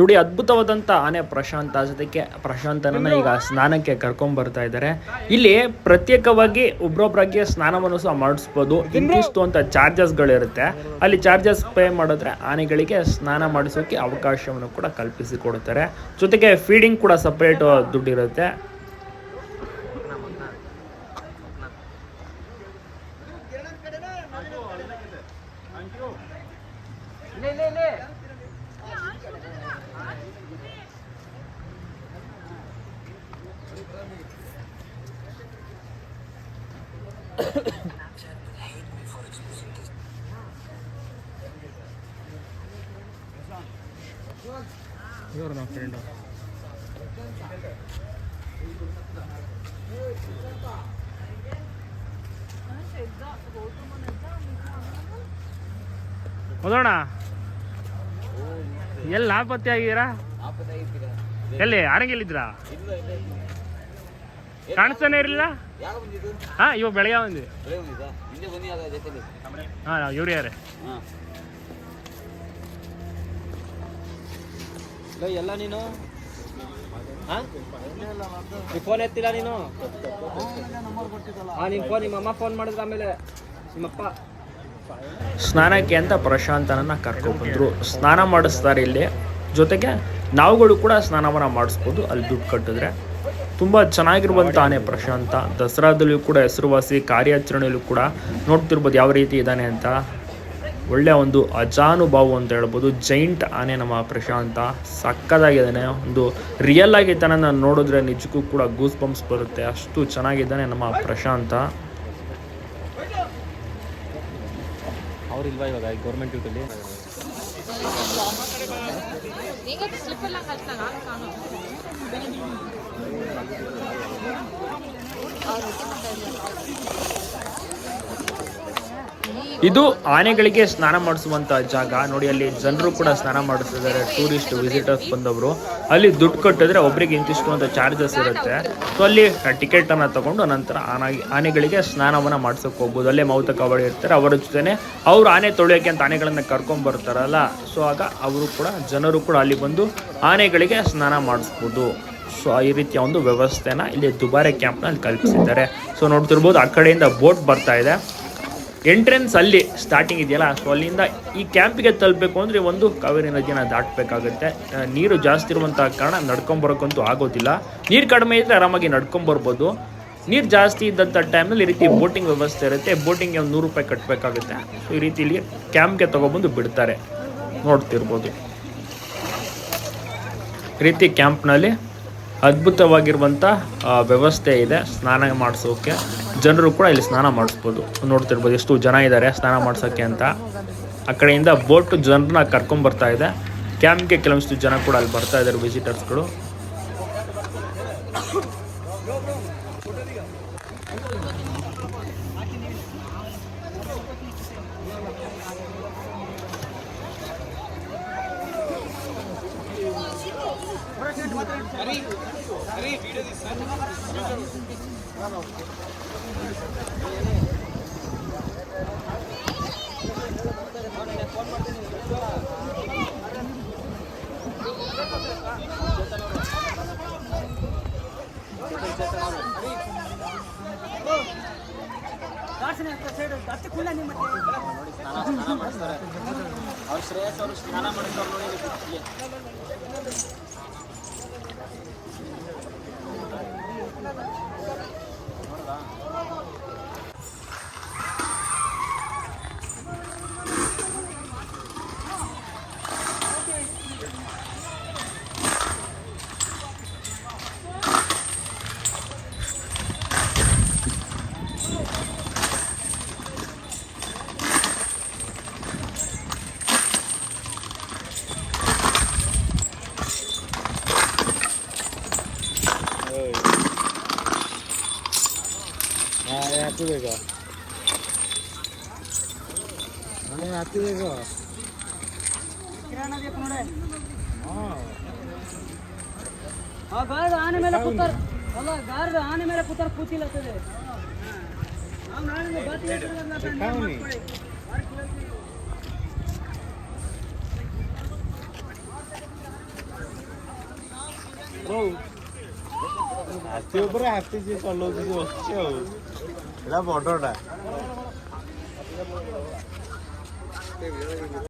ನೋಡಿ ಅದ್ಭುತವಾದಂತ ಆನೆ ಪ್ರಶಾಂತ. ಜೊತೆಗೆ ಪ್ರಶಾಂತನನ್ನ ಈಗ ಸ್ನಾನಕ್ಕೆ ಕರ್ಕೊಂಡ್ ಬರ್ತಾ ಇದ್ದಾರೆ ಇಲ್ಲಿ ಪ್ರತ್ಯೇಕವಾಗಿ ಒಬ್ರೊಬ್ರಿಗೆ ಸ್ನಾನವನ್ನು ಸಹ ಮಾಡಿಸ್ಬೋದು. ಇಂತಿಷ್ಟು ಅಂತ ಚಾರ್ಜಸ್ಗಳಿರುತ್ತೆ ಅಲ್ಲಿ ಚಾರ್ಜಸ್ ಪೇ ಮಾಡಿದ್ರೆ ಆನೆಗಳಿಗೆ ಸ್ನಾನ ಮಾಡಿಸೋಕೆ ಅವಕಾಶವನ್ನು ಕೂಡ ಕಲ್ಪಿಸಿ ಕೊಡುತ್ತಾರೆ ಜೊತೆಗೆ ಫೀಡಿಂಗ್ ಕೂಡ ಸಪ್ರೇಟ್ ದುಡ್ಡಿರುತ್ತೆ. ಇವರು ನಮ್ಮ ಎಲ್ಲಿ ನಾಪತ್ತೆ ಆಗಿದ್ದೀರಾ ಎಲ್ಲಿ? ಆರಂಗೆಲ್ಲಿದ್ರಾ ಕಾಣಿಸ್ತಾನೆ ಇರಲಿಲ್ಲ? ಹಾ ಇವಾಗ ಬೆಳಗ್ಗೆ ಬಂದ್ವಿ ಹಾ ಇವ್ರು ಯಾರೇ ಎಲ್ಲ ನೀನು? ಫೋನ್ ಎತ್ತಿಲ್ಲ ನೀನು? ಹಾ ನಿಮ್ ಫೋನ್ ನಿಮ್ಮ ಅಮ್ಮ ಫೋನ್ ಮಾಡಿದ್ರ ಆಮೇಲೆ ನಿಮ್ಮಪ್ಪ. ಸ್ನಾನಕ್ಕೆ ಅಂತ ಪ್ರಶಾಂತನನ್ನ ಕರ್ಕೊಂಡ್ಬಂದ್ರು ಸ್ನಾನ ಮಾಡಿಸ್ತಾರೆ ಇಲ್ಲಿ. ಜೊತೆಗೆ ನಾವುಗಳು ಕೂಡ ಸ್ನಾನವನ್ನ ಮಾಡಿಸ್ಬೋದು. ಅಲ್ಲಿ ದುಡ್ಡು ಕಟ್ಟಿದ್ರೆ. ತುಂಬ ಚೆನ್ನಾಗಿರುವಂಥ ಆನೆ ಪ್ರಶಾಂತ. ದಸರಾದಲ್ಲೂ ಕೂಡ ಹೆಸರುವಾಸಿ ಕಾರ್ಯಾಚರಣೆಯಲ್ಲೂ ಕೂಡ ನೋಡ್ತಿರ್ಬೋದು ಯಾವ ರೀತಿ ಇದ್ದಾನೆ ಅಂತ. ಒಳ್ಳೆಯ ಒಂದು ಅಜಾನುಭಾವು ಅಂತ ಹೇಳ್ಬೋದು. ಜೈಂಟ್ ಆನೆ ನಮ್ಮ ಪ್ರಶಾಂತ. ಸಕ್ಕದಾಗಿದ್ದಾನೆ. ಒಂದು ರಿಯಲ್ ಆಗಿ ನಾನು ನೋಡಿದ್ರೆ ನಿಜಕ್ಕೂ ಕೂಡ ಗೂಸ್ ಬಂಪ್ಸ್ ಬರುತ್ತೆ. ಅಷ್ಟು ಚೆನ್ನಾಗಿದ್ದಾನೆ ನಮ್ಮ ಪ್ರಶಾಂತ. ಅವರಿಲ್ವಾ ಇವಾಗ ಗೌರ್ಮೆಂಟ್ ಡ್ಯೂಟಿಲಿ ಈಗ ಸ್ಲಿಪ್ ಎಲ್ಲ ಇದು ಆನೆಗಳಿಗೆ ಸ್ನಾನ ಮಾಡಿಸುವಂತ ಜಾಗ. ನೋಡಿ, ಅಲ್ಲಿ ಜನರು ಕೂಡ ಸ್ನಾನ ಮಾಡಿಸ್ತಿದ್ದಾರೆ. ಟೂರಿಸ್ಟ್ ವಿಸಿಟರ್ಸ್ ಬಂದವರು. ಅಲ್ಲಿ ದುಡ್ಡು ಕಟ್ಟಿದ್ರೆ ಒಬ್ಬರಿಗೆ ಇಂತಿಷ್ಟು ಅಂತ ಚಾರ್ಜಸ್ ಇರುತ್ತೆ. ಸೊ ಅಲ್ಲಿ ಟಿಕೆಟ್ ಅನ್ನ ತಗೊಂಡು ನಂತರ ಆನೆ, ಆನೆಗಳಿಗೆ ಸ್ನಾನವನ್ನ ಮಾಡ್ಸಕ್ ಹೋಗ್ಬೋದು. ಅಲ್ಲೇ ಮೌತ ಕಬಡ್ಡಿ ಇರ್ತಾರೆ. ಅವರ ಜೊತೆನೆ ಅವ್ರು ಆನೆ ತೊಳೆಯೋಕೆ ಅಂತ ಆನೆಗಳನ್ನ ಕರ್ಕೊಂಡ್ ಬರ್ತಾರಲ್ಲ. ಸೊ ಆಗ ಅವರು ಕೂಡ, ಜನರು ಕೂಡ ಅಲ್ಲಿ ಬಂದು ಆನೆಗಳಿಗೆ ಸ್ನಾನ ಮಾಡಿಸ್ಬೋದು. ಸೊ, ಈ ರೀತಿಯ ಒಂದು ವ್ಯವಸ್ಥೆನ ಇಲ್ಲಿ ದುಬಾರೆ ಕ್ಯಾಂಪ್ನಲ್ಲಿ ಕಲ್ಪಿಸಿದ್ದಾರೆ. ಸೊ, ನೋಡ್ತಿರ್ಬೋದು ಆ ಕಡೆಯಿಂದ ಬೋಟ್ ಬರ್ತಾ ಇದೆ. ಎಂಟ್ರೆನ್ಸ್ ಅಲ್ಲಿ ಸ್ಟಾರ್ಟಿಂಗ್ ಇದೆಯಲ್ಲ? ಸೊ ಅಲ್ಲಿಂದ ಈ ಕ್ಯಾಂಪಿಗೆ ತಲುಪಬೇಕು ಅಂದರೆ ಒಂದು ಕಾವೇರಿ ನದಿಯನ್ನು ದಾಟಬೇಕಾಗುತ್ತೆ. ನೀರು ಜಾಸ್ತಿ ಇರುವಂಥ ಕಾರಣ ನಡ್ಕೊಂಬರೋಕ್ಕಂತೂ ಆಗೋದಿಲ್ಲ. ನೀರು ಕಡಿಮೆ ಇದ್ದರೆ ಆರಾಮಾಗಿ ನಡ್ಕೊಂಬರ್ಬೋದು ನೀರು ಜಾಸ್ತಿ ಇದ್ದಂಥ ಟೈಮಲ್ಲಿ ಈ ರೀತಿ ಬೋಟಿಂಗ್ ವ್ಯವಸ್ಥೆ ಇರುತ್ತೆ. ಬೋಟಿಂಗ್ಗೆ ಒಂದು ನೂರು ರೂಪಾಯಿ ಕಟ್ಟಬೇಕಾಗುತ್ತೆ ಸೊ ಈ ರೀತಿ ಇಲ್ಲಿ ಕ್ಯಾಂಪ್ಗೆ ತೊಗೊಬಂದು ಬಿಡ್ತಾರೆ. ನೋಡ್ತಿರ್ಬೋದು. ರೀತಿ ಕ್ಯಾಂಪ್ನಲ್ಲಿ ಅದ್ಭುತವಾಗಿರುವಂಥ ವ್ಯವಸ್ಥೆ ಇದೆ ಸ್ನಾನ ಮಾಡಿಸೋಕೆ. ಜನರು ಕೂಡ ಇಲ್ಲಿ ಸ್ನಾನ ಮಾಡಿಸ್ಬೋದು. ನೋಡ್ತಿರ್ಬೋದು ಎಷ್ಟು ಜನ ಇದ್ದಾರೆ ಸ್ನಾನ ಮಾಡ್ಸೋಕ್ಕೆ ಅಂತ. ಆ ಕಡೆಯಿಂದ ಬೋಟ್ ಜನರನ್ನ ಕರ್ಕೊಂಡ್ಬರ್ತಾ ಇದೆ. ಕ್ಯಾಂಪ್ಗೆ ಕೆಲವೊಂದಿಷ್ಟು ಜನ ಕೂಡ ಅಲ್ಲಿ ಬರ್ತಾ ಇದ್ದಾರೆ ವಿಸಿಟರ್ಸ್ಗಳು ಅವ್ರು ಶ್ರೇಯಸ್ ಅವರು ಸ್ನಾನ ಮಾಡಿದ್ದವ್ರು ನೋಡಿ हाँ यहाँ पे देखो हाँ यहाँ पे देखो हाँ गार्ड आने मेरे पुत्र अल्लाह गार्ड आने मेरे पुत्र पूछी लगते थे हम आने में बात ये करना पड़ेगा Whoa. ହାତୀ ଉପରେ ହାତୀ ଯିଏ ଚଲଉଛି ଯିଏ ବସିଛି ଆଉ ଏଇଟା ବଡଟା